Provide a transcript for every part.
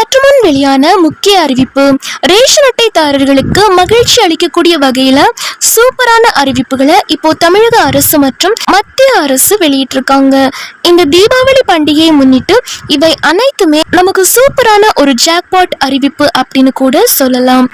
சற்று முன் வெளியான முக்கிய அறிவிப்பு. ரேஷன் அட்டைதாரர்களுக்கு மகிழ்ச்சி அளிக்கக்கூடிய வகையில சூப்பரான அறிவிப்புகளை இப்போ தமிழக அரசு மற்றும் மத்திய அரசு வெளியிட்டிருக்காங்க. இந்த தீபாவளி பண்டிகையை முன்னிட்டு இவை அனைத்துமே நமக்கு சூப்பரான ஒரு ஜாக்பாட் அறிவிப்பு அப்படின்னு கூட சொல்லலாம்.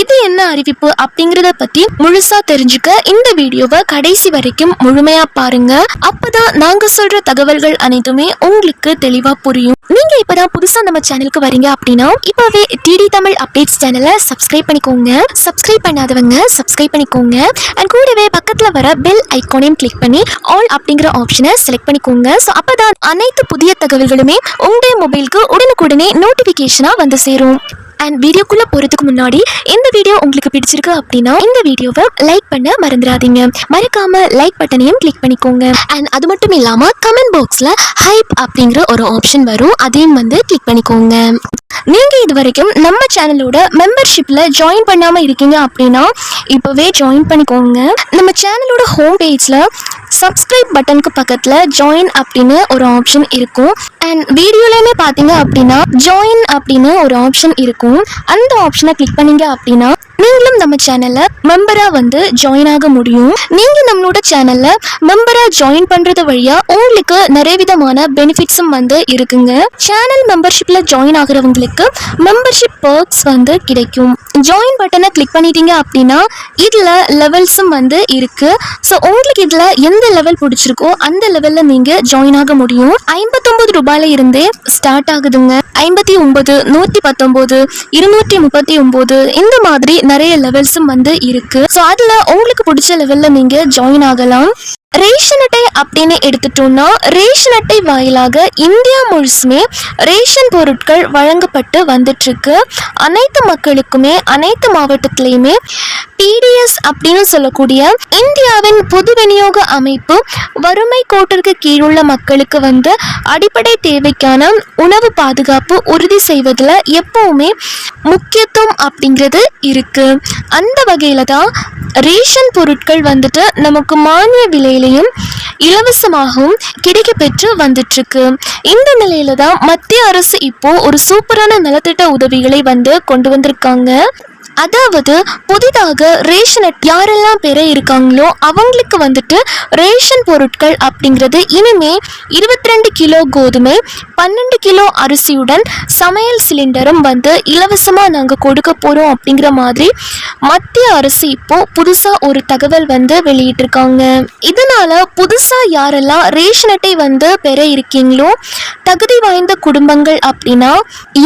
இது என்ன அறிவிப்பு அப்படிங்கறத பத்தி முழுசா தெரிஞ்சுக்க இந்த வீடியோவை கடைசி வரைக்கும் முழுமையா பாருங்க. அப்பதான் நாங்க சொல்ற தகவல்கள் அனைத்துமே உங்களுக்கு தெளிவா புரியும். நீங்க இப்பதான் புதுசா நம்ம சேனலுக்கு வரீங்க அப்படின்னா இப்போவே டிடி தமிழ் அப்டேட்ஸ் சேனலை சப்ஸ்கிரைப் பண்ணிக்கோங்க. சப்ஸ்கிரைப் பண்ணாதவங்க சப்ஸ்கிரைப் பண்ணிக்கோங்க. அண்ட் கூடவே பக்கத்தில் வர பெல் ஐக்கோனையும் கிளிக் பண்ணி ஆல் அப்படிங்கிற ஆப்ஷனை செலக்ட் பண்ணிக்கோங்க. ஸோ அப்போ தான் அனைத்து புதிய தகவல்களுமே உங்களுடைய மொபைலுக்கு உடனுக்குடனே நோட்டிஃபிகேஷனாக வந்து சேரும். அண்ட் வீடியோக்குள்ளே போகிறதுக்கு முன்னாடி இந்த வீடியோ உங்களுக்கு பிடிச்சிருக்கு அப்படின்னா இந்த வீடியோவை லைக் பண்ண மறந்துடாதீங்க. மறக்காம லைக் பட்டனையும் கிளிக் பண்ணிக்கோங்க. அண்ட் அது மட்டும் இல்லாமல் கமெண்ட் பாக்ஸில் ஹைப் அப்படிங்கிற ஒரு ஆப்ஷன் வரும். அதையும் வந்து கிளிக் பண்ணிக்கோங்க. நீங்கள் இது வரைக்கும் நம்ம சேனலோட மெம்பர்ஷிப்பில் ஜாயின் பண்ணாமல் இருக்கீங்க அப்படின்னா இப்போவே ஜாயின் பண்ணிக்கோங்க. நம்ம சேனலோட ஹோம் பேஜில் சப்ஸ்கிரைப் பட்டனுக்கு பக்கத்தில் ஜாயின் அப்படின்னு ஒரு ஆப்ஷன் இருக்கும். அண்ட் வீடியோலையுமே பார்த்தீங்க அப்படின்னா ஜாயின் அப்படின்னு ஒரு ஆப்ஷன் இருக்கும். அந்த ஆப்ஷனை கிளிக் பண்ணீங்க அப்படின்னா நீங்களும் நம்ம சேனல்ல மெம்பரா வந்து ஜாயின் ஆக முடியும். நீங்க நம்மளோட சேனல்ல மெம்பரா ஜாயின் பண்றது வழியா உங்களுக்கு நிறைய விதமான பெனிஃபிட்ஸும் வந்து இருக்குங்க. சேனல் மெம்பர்ஷிப்ல ஜாயின் ஆகுறவங்களுக்கு மெம்பர்ஷிப் பர்க்ஸ் வந்து கிடைக்கும். ஜாயின் பட்டனை கிளிக் பண்ணிட்டீங்க அப்படின்னா இதுல லெவல்ஸும் வந்து இருக்கு. ஸோ உங்களுக்கு இதுல எந்த லெவல் பிடிச்சிருக்கோ அந்த லெவல்ல நீங்க ஜாயின் ஆக முடியும். ஐம்பத்தொன்பது ரூபாயில இருந்தே ஸ்டார்ட் ஆகுதுங்க. ஐம்பத்தி ஒன்பது நூத்தி பத்தொன்பது இருநூற்றி முப்பத்தி ஒன்பது இந்த மாதிரி நிறைய லெவல்ஸும் வந்து இருக்கு. ஸோ அதுல உங்களுக்கு பிடிச்ச லெவல்ல நீங்க ஜாயின் ஆகலாம். ரேஷன் அட்டை அப்படின்னு எடுத்துட்டோம்னா ரேஷன் அட்டை வாயிலாக இந்தியா முழுசுமே ரேஷன் பொருட்கள் வழங்கப்பட்டு வந்துட்டு இருக்கு. அனைத்து மக்களுக்குமே அனைத்து மாவட்டத்திலையுமே டிடிஎஸ் அப்படின்னு சொல்லக்கூடிய இந்தியாவின் பொது விநியோக அமைப்பு வறுமை கோட்டிற்கு கீழுள்ள மக்களுக்கு வந்து அடிப்படை தேவைக்கான உணவு பாதுகாப்பு உறுதி செய்வதில் எப்பவுமே முக்கியத்துவம் அப்படிங்கிறது இருக்கு. அந்த வகையில் தான் ரேஷன் பொருட்கள் வந்துட்டு நமக்கு மானிய விலையிலையும் இலவசமாகவும் கிடைக்க பெற்று வந்துட்டுருக்கு. இந்த நிலையில தான் மத்திய அரசு இப்போ ஒரு சூப்பரான நலத்திட்ட உதவிகளை வந்து கொண்டு வந்திருக்காங்க. அதாவது புதிதாக ரேஷன் யாரெல்லாம் பெற இருக்காங்களோ அவங்களுக்கு வந்துட்டு ரேஷன் பொருட்கள் அப்படிங்கிறது இனிமே இருபத்தி ரெண்டு கிலோ கோதுமை பன்னெண்டு கிலோ அரிசியுடன் சமையல் சிலிண்டரும் வந்து இலவசமாக நாங்கள் கொடுக்க போகிறோம் அப்படிங்கிற மாதிரி மத்திய அரசு இப்போ புதுசாக ஒரு தகவல் வந்து வெளியிட்டிருக்காங்க. இதனால் புதுசாக யாரெல்லாம் ரேஷன் அட்டை வந்து பெற இருக்கீங்களோ தகுதி வாய்ந்த குடும்பங்கள் அப்படின்னா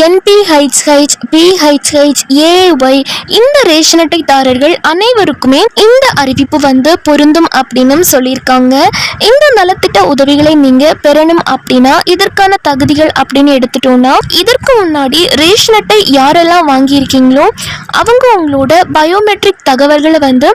என்பிஹெச்ஹெச் பிஹெச்ஹெச் ஏஒய் இந்த ரேஷன் அட்டைதாரர்கள் அனைவருக்குமே இந்த அறிவிப்பு வந்து பொருந்தும் அப்படின்னு சொல்லியிருக்காங்க. இந்த நலத்திட்ட உதவிகளை நீங்க பெறணும் அப்படின்னா இதற்கான தகுதிகள் அப்படின்னு எடுத்துட்டோம்னா இதற்கு முன்னாடி ரேஷன் அட்டை யாரெல்லாம் வாங்கியிருக்கீங்களோ அவங்க உங்களோட பயோமெட்ரிக் தகவல்களை வந்து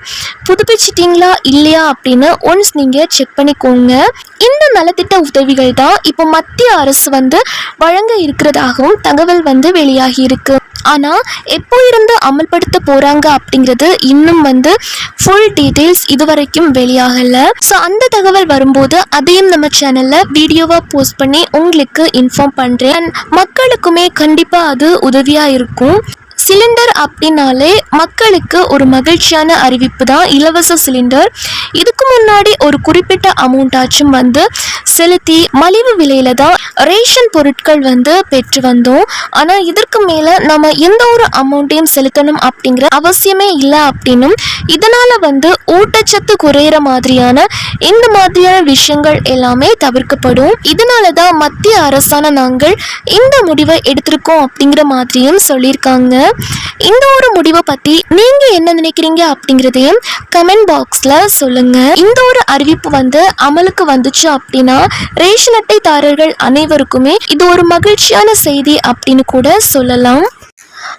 புதுப்பிச்சிட்டீங்களா இல்லையா அப்படின்னு ஒன்ஸ் நீங்க செக் பண்ணிக்கோங்க. இந்த நலத்திட்ட உதவிகள் தான் இப்போ மத்திய அரசு வந்து வழங்க இருக்கிறதாகவும் தகவல் வந்து வெளியாகி இருக்கு ஆனால் எப்போ இருந்து அமல்படுத்த போறாங்க அப்படிங்கிறது இன்னும் வந்து ஃபுல் டீடைல்ஸ் இதுவரைக்கும் வெளியாகல. ஸோ அந்த தகவல் வரும்போது அதையும் நம்ம சேனல்ல வீடியோவா போஸ்ட் பண்ணி உங்களுக்கு இன்ஃபார்ம் பண்றேன். அண்ட் மக்களுக்குமே கண்டிப்பா அது உதவியா இருக்கும். சிலிண்டர் அப்படின்னாலே மக்களுக்கு ஒரு மகிழ்ச்சியான அறிவிப்பு தான் இலவச சிலிண்டர். இதுக்கு முன்னாடி ஒரு குறிப்பிட்ட அமௌண்ட்டாச்சும் வந்து செலுத்தி மலிவு விலையில தான் ரேஷன் பொருட்கள் வந்து பெற்று வந்தோம். ஆனால் இதற்கு மேலே நம்ம எந்த ஒரு அமௌண்ட்டையும் செலுத்தணும் அப்படிங்கிற அவசியமே இல்லை அப்படின்னும் இதனால் வந்து ஊட்டச்சத்து குறையிற மாதிரியான இந்த மாதிரியான விஷயங்கள் எல்லாமே தவிர்க்கப்படும். இதனால தான் மத்திய அரசான நாங்கள் இந்த முடிவை எடுத்திருக்கோம் அப்படிங்கிற மாதிரியும் சொல்லியிருக்காங்க. இந்த ஒரு முடிவை பத்தி நீங்க என்ன நினைக்கிறீங்க அப்படிங்கிறதையும் கமெண்ட் பாக்ஸ்ல சொல்லுங்க. இந்த ஒரு அறிவிப்பு வந்து அமலுக்கு வந்துச்சு அப்படின்னா ரேஷன் அட்டைதாரர்கள் அனைவருக்குமே இது ஒரு மகிழ்ச்சியான செய்தி அப்படின்னு கூட சொல்லலாம்.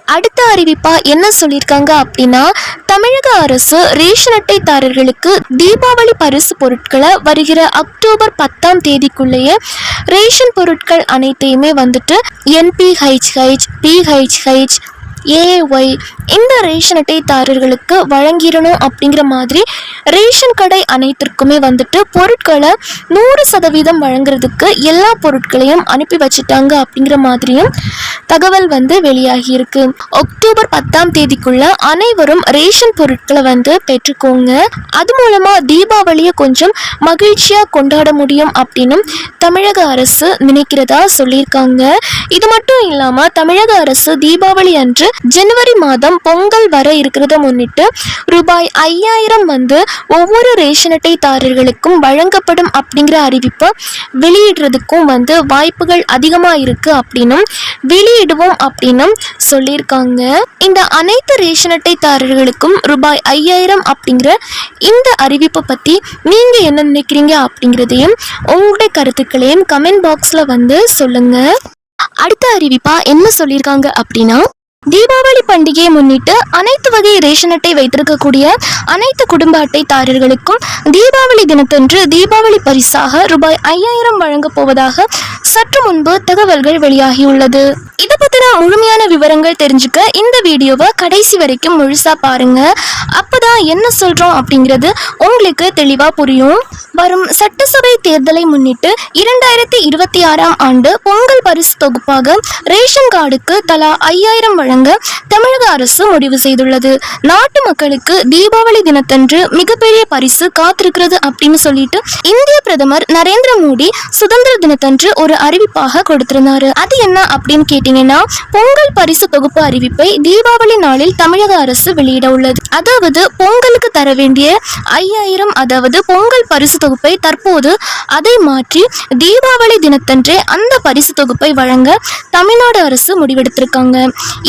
அடுத்த அறிவிப்பா என்ன சொல்லியிருக்காங்க அப்படின்னா தமிழக அரசு ரேஷன் அட்டைதாரர்களுக்கு தீபாவளி பரிசு பொருட்களை வருகிற அக்டோபர் பத்தாம் தேதிக்குள்ளேயே ரேஷன் பொருட்கள் அனைத்தையுமே வந்துட்டு என்பிஹெச்ஹெச் பிஹெச்ஹெச் ஏஒய் இந்த ரேஷன் அட்டைதாரர்களுக்கு வழங்கிடணும் அப்படிங்கிற மாதிரி ரேஷன் கடை அனைத்திற்குமே வந்துட்டு பொருட்களை நூறு சதவீதம் வழங்குறதுக்கு எல்லா பொருட்களையும் அனுப்பி வச்சுட்டாங்க அப்படிங்கிற மாதிரியும் தகவல் வந்து வெளியாகி இருக்கு அக்டோபர் பத்தாம் தேதிக்குள்ள அனைவரும் ரேஷன் பொருட்களை வந்து பெற்றுக்கோங்க. அது மூலமா தீபாவளியை கொஞ்சம் மகிழ்ச்சியா கொண்டாட முடியும் அப்படின்னு தமிழக அரசு நினைக்கிறதா சொல்லியிருக்காங்க. இது மட்டும் இல்லாம தமிழக அரசு தீபாவளி அன்று ஜனவரி மாதம் பொங்கல் வர இருக்கிறத முன்னிட்டு ரூபாய் ஐயாயிரம் வந்து ஒவ்வொரு ரேஷன் அட்டைதாரர்களுக்கும் வழங்கப்படும் அப்படிங்கிற அறிவிப்பை வெளியிடுறதுக்கும் வந்து வாய்ப்புகள் அதிகமாக இருக்கு அப்படின்னும் வெளியிடுவோம் அப்படின்னும் சொல்லியிருக்காங்க. இந்த அனைத்து ரேஷன் அட்டைதாரர்களுக்கும் ரூபாய் ஐயாயிரம் அப்படிங்கிற இந்த அறிவிப்பை பற்றி நீங்கள் என்ன நினைக்கிறீங்க அப்படிங்கிறதையும் உங்களுடைய கருத்துக்களையும் கமெண்ட் பாக்ஸில் வந்து சொல்லுங்கள் அடுத்த அறிவிப்பாக என்ன சொல்லியிருக்காங்க அப்படின்னா தீபாவளி பண்டிகையை முன்னிட்டு அனைத்து வகை ரேஷன் அட்டை வைத்திருக்கக்கூடிய அனைத்து குடும்ப அட்டைதாரர்களுக்கும் தீபாவளி தினத்தன்று தீபாவளி பரிசாக ரூபாய் ஐயாயிரம் வழங்கப் போவதாக சற்று முன்பு தகவல்கள் வெளியாகியுள்ளது. இதை பத்தின முழுமையான விவரங்கள் தெரிஞ்சுக்க இந்த வீடியோவை கடைசி வரைக்கும் முழுசா பாருங்க. அப்பதான் என்ன சொல்றோம் அப்படிங்கிறது உங்களுக்கு தெளிவா புரியும். வரும் சட்டசபை தேர்தலை முன்னிட்டு இரண்டாயிரத்தி இருபத்தி ஆறாம் ஆண்டு பொங்கல் பரிசு தொகுப்பாக ரேஷன் கார்டுக்கு தலா ஐயாயிரம் வழங்க தமிழக அரசு முடிவு செய்துள்ளது. நாட்டு மக்களுக்கு தீபாவளி தினத்தன்று மிகப்பெரிய பரிசு காத்திருக்கிறது அப்படின்னு சொல்லிட்டு இந்திய பிரதமர் நரேந்திர மோடி சுதந்திர தினத்தன்று ஒரு அறிவிப்பாக கொடுத்திருந்தாரு. அது என்ன அப்படின்னு கேட்டீங்கன்னா பொங்கல் பரிசு தொகுப்பு அறிவிப்பை தீபாவளி நாளில் தமிழக அரசு வெளியிட உள்ளது. அதாவது பொங்கலுக்கு தர வேண்டிய ஐயாயிரம் அதாவது பொங்கல் பரிசு தொகுப்பை தற்போது அதை மாற்றி தீபாவளி தினத்தன்றே அந்த பரிசு தொகுப்பை வழங்க தமிழ்நாடு அரசு முடிவெடுத்திருக்காங்க.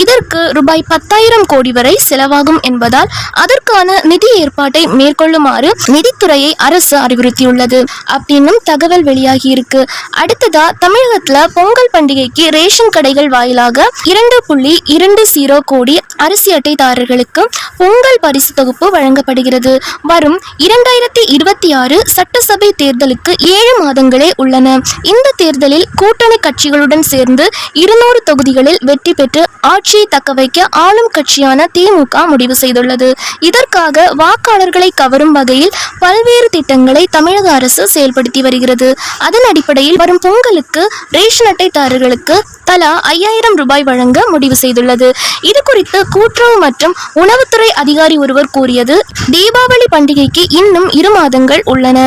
இதற்கு ரூபாய் பத்தாயிரம் கோடி வரை செலவாகும் என்பதால் அதற்கான நிதி ஏற்பாட்டை மேற்கொள்ளுமாறு நிதித்துறையை அரசு அறிவுறுத்தியுள்ளது. அப்படின்னும் தகவல் வெளியாகி இருக்கு. அடுத்ததா தமிழகத்துல பொங்கல் பண்டிகைக்கு ரேஷன் கடைகள் வாயிலாக இரண்டு புள்ளி இரண்டு ஜீரோ கோடி அரிசி அட்டைதாரர்களுக்கு பொங்கல் பரிசு தொகுப்பு வழங்கப்படுகிறது. வரும் இரண்டாயிரத்தி இருபத்தி ஆறு சட்டசபை தேர்தலுக்கு ஏழு மாதங்களே உள்ளன. இந்த தேர்தலில் கூட்டணி கட்சிகளுடன் சேர்ந்து இருநூறு தொகுதிகளில் வெற்றி பெற்று ஆட்சி ஆட்சியை தக்க வைக்க ஆளும் கட்சியான திமுக முடிவு செய்துள்ளது. இதற்காக வாக்காளர்களை கவரும் வகையில் பல்வேறு திட்டங்களை தமிழக அரசு செயல்படுத்தி வருகிறது. அதன் அடிப்படையில் வரும் பொங்கலுக்கு ரேஷன் அட்டைதாரர்களுக்கு தலா ஐயாயிரம் ரூபாய் வழங்க முடிவு செய்துள்ளது. இது குறித்து கூட்டுறவு மற்றும் உணவுத்துறை அதிகாரி ஒருவர் கூறியது தீபாவளி பண்டிகைக்கு இன்னும் இரு மாதங்கள் உள்ளன.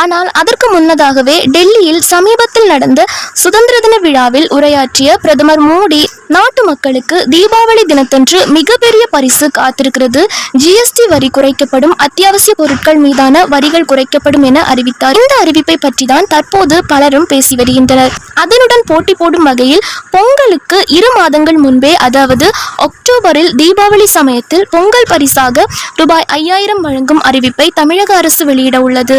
ஆனால் அதற்கு முன்னதாகவே டெல்லியில் சமீபத்தில் நடந்த சுதந்திர தின விழாவில் உரையாற்றிய பிரதமர் மோடி நாட்டு மக்களுக்கு தீபாவளி தினத்தன்று மிகப்பெரிய பரிசு காத்திருக்கிறது. ஜிஎஸ்டி வரி குறைக்கப்படும். அத்தியாவசிய பொருட்கள் மீதான வரிகள் குறைக்கப்படும் என அறிவித்தார். இந்த அறிவிப்பை பற்றி தான் தற்போது பலரும் பேசி வருகின்றனர். அதனுடன் போட்டி போடும் வகையில் பொங்கலுக்கு இரு மாதங்கள் முன்பே அதாவது அக்டோபரில் தீபாவளி சமயத்தில் பொங்கல் பரிசாக ரூபாய் ஐயாயிரம் வழங்கும் அறிவிப்பை தமிழக அரசு வெளியிட உள்ளது.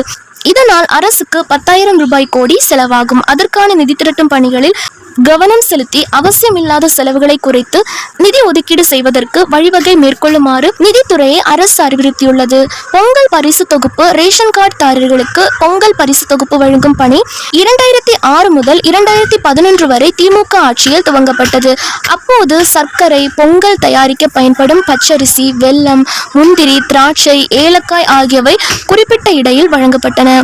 இதனால் அரசுக்கு பத்தாயிரம் ரூபாய் கோடி செலவாகும். அதற்கான நிதி திரட்டும் பணிகளில் கவனம் செலுத்தி அவசியமில்லாத செலவுகளை குறைத்து நிதி ஒதுக்கீடு செய்வதற்கு வழிவகை மேற்கொள்ளுமாறு நிதித்துறையை அரசு அறிவுறுத்தியுள்ளது. பொங்கல் பரிசு தொகுப்பு ரேஷன் கார்டு தாரர்களுக்கு பொங்கல் பரிசு தொகுப்பு வழங்கும் பணி இரண்டாயிரத்தி ஆறு முதல் இரண்டாயிரத்தி பதினொன்று வரை திமுக ஆட்சியில் துவங்கப்பட்டது. அப்போது சர்க்கரை பொங்கல் தயாரிக்க பயன்படும் பச்சரிசி வெல்லம் முந்திரி திராட்சை ஏலக்காய் ஆகியவை குறிப்பிட்ட இடையில் வழங்கப்பட்டன.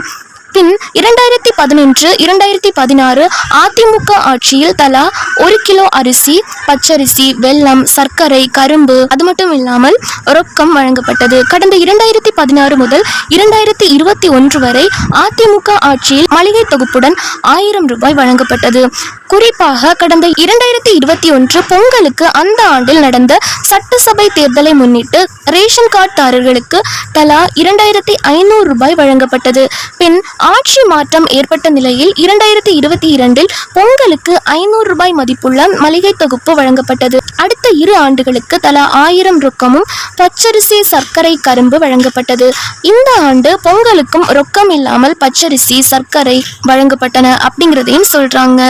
பின் இரண்டாயிரத்தி பதினொன்று இரண்டாயிரத்தி பதினாறு அதிமுக ஆட்சியில் தலா ஒரு கிலோ அரிசி பச்சரிசி வெல்லம் சர்க்கரை கரும்பு அது மட்டும் இல்லாமல் ரொக்கம் வழங்கப்பட்டது. கடந்த இரண்டாயிரத்தி பதினாறு முதல் இரண்டாயிரத்தி இருபத்தி ஒன்று வரை அதிமுக ஆட்சியில் மளிகை தொகுப்புடன் ஆயிரம் ரூபாய் வழங்கப்பட்டது. குறிப்பாக கடந்த இரண்டாயிரத்தி இருபத்தி ஒன்று பொங்கலுக்கு அந்த ஆண்டில் நடந்த சட்டசபை தேர்தலை முன்னிட்டு ரேஷன் கார்டுதாரர்களுக்கு தலா இரண்டாயிரத்தி ஐநூறு ரூபாய் வழங்கப்பட்டது. பின் ஆட்சி மாற்றம் ஏற்பட்ட நிலையில் இரண்டாயிரத்தி இருபத்தி இரண்டில் பொங்கலுக்கு ஐநூறு ரூபாய் மதிப்புள்ள மளிகை தொகுப்பு வழங்கப்பட்டது. அடுத்த இரு ஆண்டுகளுக்கு தலா ஆயிரம் ரொக்கமும் பச்சரிசி சர்க்கரை கரும்பு வழங்கப்பட்டது. இந்த ஆண்டு பொங்கலுக்கும் ரொக்கம் இல்லாமல் பச்சரிசி சர்க்கரை வழங்கப்பட்டன அப்படிங்கிறதையும் சொல்றாங்க.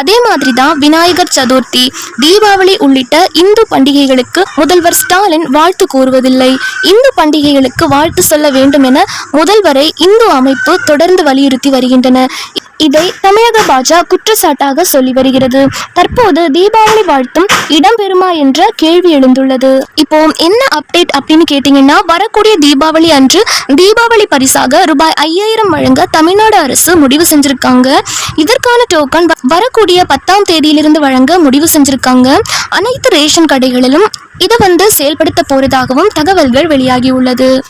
அதே மாதிரி தான் விநாயகர் சதுர்த்தி தீபாவளி உள்ளிட்ட இந்து பண்டிகைகளுக்கு முதல்வர் ஸ்டாலின் வாழ்த்து கூறுவதில்லை. இந்து பண்டிகைகளுக்கு வாழ்த்து சொல்ல வேண்டும் என முதல்வரை இந்து அமைப்பு தொடர்ந்து வலியுறுத்தி வருகின்றன. இதை தமிழக பாஜக குற்றச்சாட்டாக சொல்லி வருகிறது. தற்போது தீபாவளி வாழ்த்தும் இடம்பெறுமா என்ற கேள்வி எழுந்துள்ளது. இப்போ என்ன அப்டேட் அப்படின்னு கேட்டீங்கன்னா வரக்கூடிய தீபாவளி அன்று தீபாவளி பரிசாக ரூபாய் ஐயாயிரம் வழங்க தமிழ்நாடு அரசு முடிவு செஞ்சிருக்காங்க. இதற்கான டோக்கன் வரக்கூடிய பத்தாம் தேதியிலிருந்து வழங்க முடிவு செஞ்சிருக்காங்க. அனைத்து ரேஷன் கடைகளிலும் இதை வந்து செயல்படுத்த போறதாகவும் தகவல்கள் வெளியாகி உள்ளது.